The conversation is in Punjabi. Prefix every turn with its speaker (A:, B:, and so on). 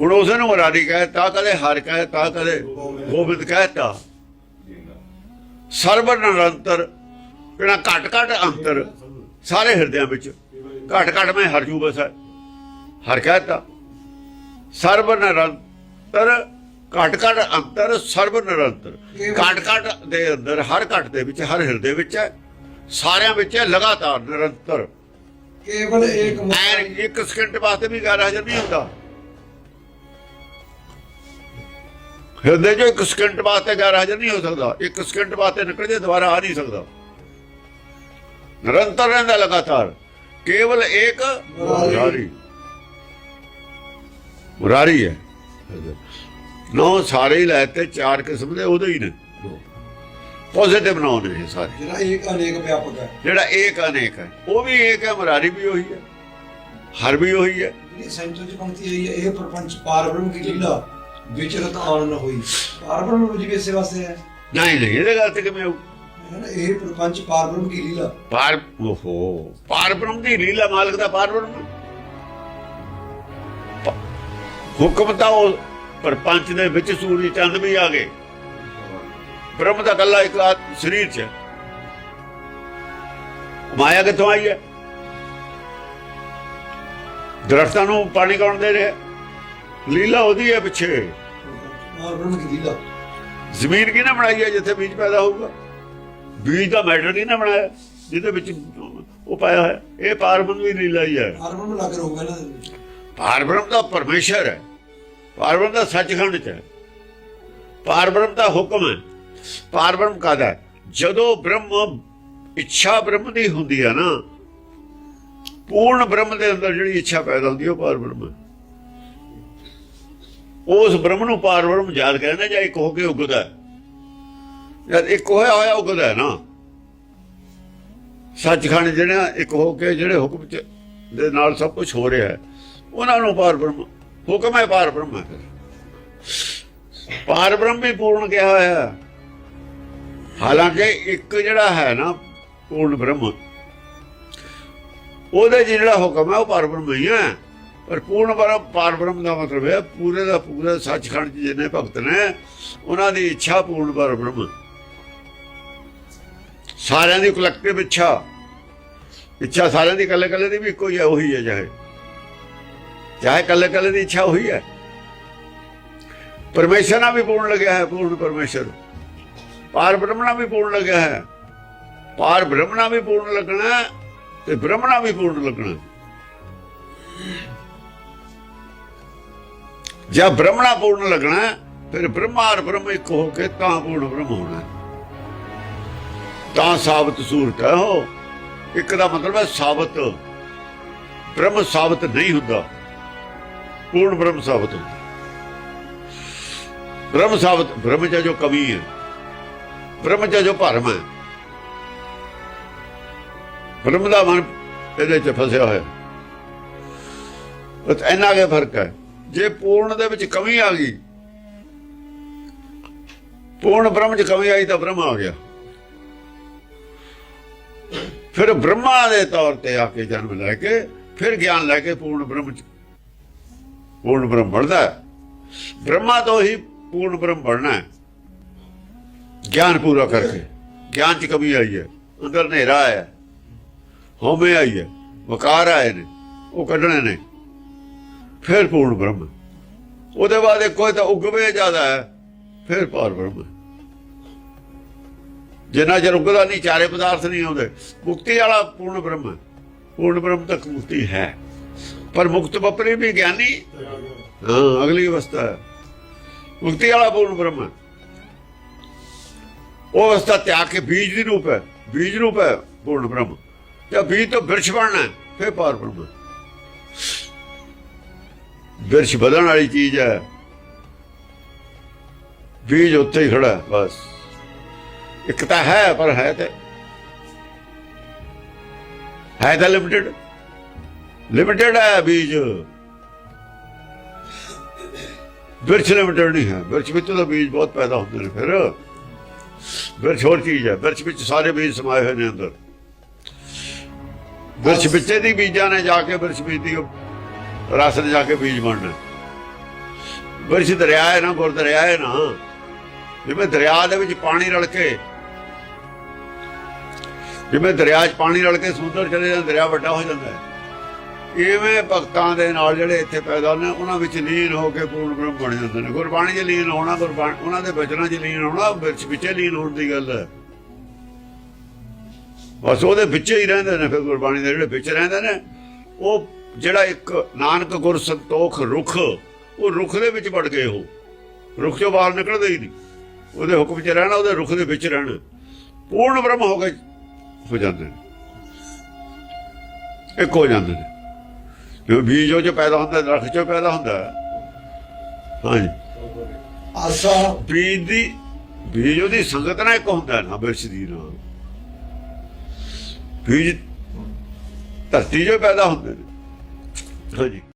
A: ਹੁਣ ਉਸ ਨੂੰ ਮੁਰਾਰੀ ਕਹਿਤਾ ਕਦੇ ਹਰ ਕਹਿਤਾ ਕਦੇ ਗੋਬਿੰਦ ਕਹਿਤਾ। ਸਰਬ ਨਿਰੰਤਰ ਜਿਹੜਾ ਘਟ ਘਟ ਅੰਤਰ ਸਾਰੇ ਹਿਰਦਿਆਂ ਵਿੱਚ। ਘਟ ਘਟ ਮੈਂ ਹਰ ਜੂ ਬਸੈ ਹਰ ਕਹਿਤਾ। ਸਰਬ ਨਿਰੰਤਰ ਘਟ ਘਟ ਅੰਤਰ ਸਰਬ ਨਿਰੰਤਰ। ਘਟ ਘਟ ਦੇ ਅੰਦਰ ਹਰ ਘਟ ਦੇ ਵਿੱਚ ਹਰ ਹਿਰਦੇ ਵਿੱਚ ਹੈ। ਸਾਰਿਆਂ ਵਿੱਚ ਹੈ ਲਗਾਤਾਰ ਨਿਰੰਤਰ।
B: ਕੇਵਲ
A: ਐਨ ਇੱਕ ਸਕਿੰਟ ਵਾਸਤੇ ਵੀ ਗੈਰ ਹਾਜ਼ਰ ਨਹੀਂ ਹੁੰਦਾ। ਹਿਰਦੇ ਜੋ ਇੱਕ ਸਕਿੰਟ ਵਾਸਤੇ ਗੈਰ ਹਾਜ਼ਰ ਨਹੀਂ ਹੋ ਸਕਦਾ। ਇੱਕ ਸਕਿੰਟ ਵਾਸਤੇ ਨਿਕਲ ਜੇ ਦੁਬਾਰਾ ਆ ਨਹੀਂ ਸਕਦਾ। ਨਿਰੰਤਰ ਰਹਿੰਦਾ ਲਗਾਤਾਰ। ਕੇਵਲ ਇੱਕ ਮੁਰਾਰੀ ਮੁਰਾਰੀ ਹੈ। ਨੌ ਸਾਰੇ ਹੀ ਲੈ ਤੇ ਚਾਰ ਕਿਸਮ ਦੇ ਉਹਦੇ ਹੀ ਨੇ। ਪੋਜ਼ਿਟਿਵ ਨੌ ਨੇ ਸਾਰੇ।
B: ਜਿਹੜਾ ਏਕ ਅਨੇਕ ਵਿਆਪਕ ਹੈ।
A: ਜਿਹੜਾ ਏਕ ਅਨੇਕ ਹੈ ਉਹ ਵੀ ਏਕ ਹੈ ਮੁਰਾਰੀ ਵੀ ਉਹੀ ਹੈ। ਹਰ ਵੀ ਉਹੀ ਹੈ।
B: ਜਿਹੜੀ ਸੈਂਟਰ ਚ ਪੰਕਤੀ ਆਈ ਹੈ ਇਹ ਪ੍ਰਪੰਚ ਪਾਰਬ੍ਰਹਮ ਕੀ ਲੀਲਾ। ਵਿਚਰਤ ਆਣ ਨ ਹੋਈ। ਪਾਰਬ੍ਰਹਮ ਨੂੰ ਜਿਵੇਂ ਇਸੇ ਵਾਸਤੇ ਹੈ।
A: ਨਹੀਂ ਨਹੀਂ ਇਹਦੇ ਗੱਲ ਤੇ ਕਿਵੇਂ
B: ਇਹ ਪ੍ਰਪੰਚ ਪਾਰਬ੍ਰਹਮ ਕੀ ਲੀਲਾ?
A: ਪਾਰ ਓਹੋ ਪਾਰ ਬ੍ਰਹਮ ਦੀ ਲੀਲਾ ਮਾਲਕ ਦਾ ਪਾਰ ਬ੍ਰਹਮ ਹੁਕਮ ਤਾਂ ਉਹ ਪਰਪੰਚ ਦੇ ਵਿੱਚ ਸੂਰਜ ਚੰਦ ਵੀ ਆ ਗਏ। ਬ੍ਰਹਮ ਦਾ ਕੱਲਾ ਇੱਕ ਸਰੀਰ ਚ। ਮਾਇਆ ਕਿੱਥੋਂ ਆਈ ਹੈ? ਦਰਖਤਾਂ ਨੂੰ ਪਾਣੀ ਕੌਣ ਦੇ ਰਿਹਾ। ਲੀਲਾ ਉਹਦੀ ਹੈ ਪਿੱਛੇ।
B: ਕੀ ਲੀਲਾ
A: ਜ਼ਮੀਨ ਕਿਹਨੇ ਬਣਾਈ ਹੈ ਜਿੱਥੇ ਬੀਜ ਪੈਦਾ ਹੋਊਗਾ? ਬੀਜ ਦਾ ਮੈਟਰ ਕਿਹਨੇ ਬਣਾਇਆ? ਜਿਹਦੇ ਵਿੱਚ ਉਹ ਪਾਇਆ ਹੋਇਆ। ਇਹ ਪਾਰਬ੍ਰਹਮ ਦੀ ਲੀਲਾ ਹੀ। ਹੈ
B: ਪਾਰਬ੍ਰਹਮ ਲੱਗ ਰਹੂਗਾ ਨਾ।
A: ਪਾਰਬ੍ਰਹਮ ਦਾ। ਪਰਮੇਸ਼ਰ ਹੈ। ਪਾਰਬ੍ਰਹਮ ਦਾ ਸੱਚਖੰਡ ਚ ਹੈ। ਪਾਰਬ੍ਰਹਮ ਦਾ ਹੁਕਮ ਹੈ। ਪਾਰਬ੍ਰਹਮ ਕਾਦਾ ਹੈ? ਜਦੋਂ ਬ੍ਰਹਮ ਇੱਛਾ ਬ੍ਰਹਮ ਦੀ ਹੁੰਦੀ ਹੈ ਨਾ ਪੂਰਨ ਬ੍ਰਹਮ ਦੇ ਅੰਦਰ ਜਿਹੜੀ ਇੱਛਾ ਪੈਦਾ ਹੁੰਦੀ ਹੈ ਉਹ ਪਾਰਬ੍ਰਹਮ ਹੈ। ਉਸ ਬ੍ਰਹਮ ਨੂੰ ਪਾਰ ਬ੍ਰਹਮ ਯਾਦ ਕਹਿੰਦੇ ਜਾਂ ਇੱਕ ਹੋ ਕੇ ਉਗਦਾ ਜਦ ਇੱਕ ਹੋਇਆ ਹੋਇਆ ਉਗਦਾ ਨਾ। ਸੱਚਖੰਡ ਜਿਹੜਾ ਇੱਕ ਹੋ ਕੇ ਜਿਹੜੇ ਹੁਕਮ ਚ ਦੇ ਨਾਲ ਸਭ ਕੁਝ ਹੋ ਰਿਹਾ ਹੈ, ਉਹਨਾਂ ਨੂੰ ਪਾਰ ਬ੍ਰਹਮ ਹੁਕਮ ਹੈ ਪਾਰ ਬ੍ਰਹਮ ਹੈ। ਪਾਰ ਬ੍ਰਹਮ ਵੀ ਪੂਰਨ ਕਿਹਾ ਹੋਇਆ ਹੈ। ਹਾਲਾਂਕਿ ਇੱਕ ਜਿਹੜਾ ਹੈ ਨਾ, ਪੂਰਨ ਬ੍ਰਹਮ, ਉਹਦੇ 'ਚ ਜਿਹੜਾ ਹੁਕਮ ਹੈ, ਉਹ ਪਾਰ ਹੀ ਹੈ। ਪਰ ਪੂਰਨ ਬ੍ਰਹਮ ਪਾਰ ਬ੍ਰਹਮ ਦਾ ਮਤਲਬ ਹੈ, ਪੂਰੇ ਦਾ ਪੂਰਾ ਸੱਚਖੰਡ 'ਚ ਜਿੰਨੇ ਭਗਤ ਨੇ, ਉਹਨਾਂ ਦੀ ਇੱਛਾ ਪੂਰਨ ਪਾਰ ਬ੍ਰਹਮ ਸਾਰਿਆਂ ਦੀ ਕਲੈਕਟਿਵ ਇੱਛਾ। ਇੱਛਾ ਸਾਰਿਆਂ ਦੀ ਇਕੱਲੇ ਇਕੱਲੇ ਦੀ ਵੀ ਇੱਕੋ ਹੀ ਹੈ, ਉਹੀ ਹੈ ਚਾਹੇ। ਚਾਹੇ ਇਕੱਲੇ ਇਕੱਲੇ ਦੀ ਇੱਛਾ ਉਹੀ ਹੈ। ਪਰਮੇਸ਼ਰ ਨਾਲ ਵੀ ਪੂਰਨ ਲੱਗਿਆ ਹੈ, ਪੂਰਨ ਪਰਮੇਸ਼ਰ। ਪਾਰ ਬ੍ਰਹਮਣਾ ਵੀ ਪੂਰਨ ਲੱਗਿਆ ਹੈ। ਪਾਰ ਬ੍ਰਹਮਣਾ ਵੀ ਪੂਰਨ ਲੱਗਣਾ ਤੇ ਬ੍ਰਹਮਣਾ ਵੀ ਪੂਰਨ ਲੱਗਣਾ ਜਾਂ ਬ੍ਰਹਮਣਾ ਪੂਰਨ ਲੱਗਣਾ ਫਿਰ ਬ੍ਰਹਮਾ ਔਰ ਬ੍ਰਹਮ ਇੱਕ ਹੋ ਕੇ ਤਾਂ ਪੂਰਨ ਬ੍ਰਹਮ ਹੋਣਾ ਤਾਂ ਸਾਬਤ ਸੂਰਤ ਹੈ ਉਹ। ਇੱਕ ਦਾ ਮਤਲਬ ਹੈ ਸਾਬਤ। ਬ੍ਰਹਮ ਸਾਬਤ ਨਹੀਂ ਹੁੰਦਾ। ਪੂਰਨ ਬ੍ਰਹਮ ਸਾਬਤ ਹੁੰਦਾ। ਬ੍ਰਹਮ ਸਾਬਤ, ਬ੍ਰਹਮ ਚ ਜੋ ਕਮੀ ਹੈ, ਬ੍ਰਹਮ ਚ ਜੋ ਭਰਮ ਹੈ, ਬ੍ਰਹਮ ਦਾ ਮਨ ਇਹਦੇ ਚ ਫਸਿਆ ਹੋਇਆ। ਬਸ ਇੰਨਾ ਕੇ ਫ਼ਰਕ ਹੈ। ਜੇ ਪੂਰਨ ਦੇ ਵਿੱਚ ਕਮੀ ਆ ਗਈ, ਪੂਰਨ ਬ੍ਰਹਮ ਚ ਕਮੀ ਆਈ ਤਾਂ ਬ੍ਰਹਮ ਆ ਗਿਆ। ਫਿਰ ਬ੍ਰਹਮਾ ਦੇ ਤੌਰ ਤੇ ਆ ਕੇ ਜਨਮ ਲੈ ਕੇ, ਫਿਰ ਗਿਆਨ ਲੈ ਕੇ ਪੂਰਨ ਬ੍ਰਹਮ ਚ। ਪੂਰਨ ਬ੍ਰਹਮ ਬਣਦਾ ਬ੍ਰਹਮਾ ਤੋਂ ਹੀ ਪੂਰਨ ਬ੍ਰਹਮ ਬਣਨਾ ਹੈ। ਗਿਆਨ ਪੂਰਾ ਕਰਕੇ। ਗਿਆਨ ਚ ਕਮੀ ਆਈ ਹੈ। ਅੰਦਰ ਹਨੇਰਾ ਆਇਆ। ਹੋਮੇ ਆਈ ਹੈ। ਵਕਾਰ ਆਏ ਨੇ। ਉਹ ਕੱਢਣੇ ਨੇ। ਫਿਰ ਪੂਰਨ ਬ੍ਰਹਮ। ਉਹਦੇ ਬਾਅਦ ਇੱਕੋ ਤਾਂ ਉਗਵੇ ਜ਼ਿਆਦਾ ਹੈ, ਫਿਰ ਪਾਰ ਬ੍ਰਹਮ ਜਿੰਨਾ ਚਿਰ ਉਗਦਾ ਨਹੀਂ, ਚਾਰੇ ਪਦਾਰਥ ਨਹੀਂ ਆਉਂਦੇ। ਮੁਕਤੀ ਵਾਲਾ ਪੂਰਨ ਬ੍ਰਹਮ ਹੈ। ਪੂਰਨ ਬ੍ਰਹਮ ਤੱਕ ਮੁਕਤੀ ਹੈ। ਪਰ ਮੁਕਤ ਬਪਰੀ ਵੀ ਗਿਆਨੀ। ਹਾਂ, ਅਗਲੀ ਅਵਸਥਾ ਹੈ। ਮੁਕਤੀ ਵਾਲਾ ਪੂਰਨ ਬ੍ਰਹਮ ਉਹ ਅਵਸਥਾ ਤਿਆਗ ਕੇ ਬੀਜ ਦੀ ਰੂਪ ਹੈ। ਬੀਜ ਰੂਪ ਹੈ ਪੂਰਨ ਬ੍ਰਹਮ। ਤੇ ਬੀਜ ਤੋਂ ਬਿਰਛ ਬਣਨਾ ਫਿਰ ਪਾਰ ਬ੍ਰਹਮ ਬਿਰਛ ਵਧਣ ਵਾਲੀ ਚੀਜ਼ ਹੈ। ਬੀਜ ਉੱਥੇ ਹੀ ਖੜਾ ਬਸ। ਇੱਕ ਤਾਂ ਹੈ ਪਰ ਹੈ ਤੇ। ਹੈ ਤਾਂ ਲਿਮਟਿਡ ਲਿਮਟਿਡ ਹੈ ਬੀਜ। ਬਿਰਛ ਲਿਮਟਿਡ ਨਹੀਂ ਹੈ। ਬਿਰਛ ਵਿੱਚ ਤਾਂ ਬੀਜ ਬਹੁਤ ਪੈਦਾ ਹੁੰਦੇ ਨੇ ਫਿਰ। ਬਿਰਛ ਹੋਰ ਚੀਜ਼ ਹੈ। ਬਿਰਛ ਵਿੱਚ ਸਾਰੇ ਬੀਜ ਸਮਾਏ ਹੋਏ ਨੇ ਅੰਦਰ। ਬਿਰਛ ਵਿੱਚੇ ਦੀ ਬੀਜਾਂ ਨੇ ਜਾ ਕੇ ਬਿਰਛ ਬੀਜ ਦੀ ਰਸ ਜਾ ਕੇ ਬੀਜ ਬਣਨਾ ਵਰਸ਼ ਦਰਿਆ ਹੈ ਨਾ ਗੁਰ ਦਰਿਆ ਹੈ ਨਾ, ਜਿਵੇਂ ਦਰਿਆ ਦੇ ਵਿੱਚ ਪਾਣੀ ਰਲ ਕੇ, ਜਿਵੇਂ ਦਰਿਆ 'ਚ ਪਾਣੀ ਰਲ ਕੇ ਸਮੁੰਦਰ ਚਲੇ ਜਾਂਦਾ, ਦਰਿਆ ਵੱਡਾ ਹੋ ਜਾਂਦਾ ਹੈ। ਇਵੇਂ ਭਗਤਾਂ ਦੇ ਨਾਲ ਜਿਹੜੇ ਇੱਥੇ ਪੈਦਾ ਨੇ ਉਹਨਾਂ ਵਿੱਚ ਲੀਨ ਹੋ ਕੇ ਪੂਰਨ ਬ੍ਰਹਮ ਬਣ ਜਾਂਦੇ ਨੇ। ਗੁਰਬਾਣੀ 'ਚ ਲੀਨ ਹੋਣਾ, ਗੁਰਬਾਣੀ, ਉਹਨਾਂ ਦੇ ਬਚਨਾਂ 'ਚ ਲੀਨ ਹੋਣਾ ਵਿੱਚ ਵਿੱਚੇ ਲੀਨ ਹੋਣ ਦੀ ਗੱਲ ਹੈ। ਬਸ ਉਹਦੇ ਵਿੱਚ ਹੀ ਰਹਿੰਦੇ ਨੇ ਫਿਰ ਗੁਰਬਾਣੀ ਦੇ ਜਿਹੜੇ ਵਿੱਚ ਰਹਿੰਦੇ ਨੇ, ਉਹ ਜਿਹੜਾ ਇੱਕ ਨਾਨਕ ਗੁਰ ਸੰਤੋਖ ਰੁਖ, ਉਹ ਰੁਖ ਦੇ ਵਿੱਚ ਵੜ ਗਏ ਉਹ ਰੁਖ ਚੋਂ ਬਾਹਰ ਨਿਕਲਦੇ ਹੀ ਨਹੀਂ। ਉਹਦੇ ਹੁਕਮ 'ਚ ਰਹਿਣਾ, ਉਹਦੇ ਰੁਖ ਦੇ ਵਿੱਚ ਰਹਿਣਾ। ਪੂਰਨ ਬ੍ਰਹਮ ਹੋ ਕੇ ਹੋ ਜਾਂਦੇ ਨੇ। ਇੱਕ ਹੋ ਜਾਂਦੇ ਨੇ। ਜੋ ਬੀਜ ਚ ਪੈਦਾ ਹੁੰਦਾ, ਦਰਖਤ ਚੋਂ ਪੈਦਾ ਹੁੰਦਾ। ਹਾਂਜੀ।
B: ਆਸਾ
A: ਬੀਜ ਦੀ, ਬੀਜ ਉਹਦੀ ਸੰਗਤ ਨਾਲ ਇੱਕ ਹੁੰਦਾ ਨਾ ਬਿਰਸ਼ ਦੀ ਨਾਲ ਬੀਜ ਧਰਤੀ ਚੋਂ ਪੈਦਾ ਹੁੰਦੇ ਨੇ। ਹਾਂਜੀ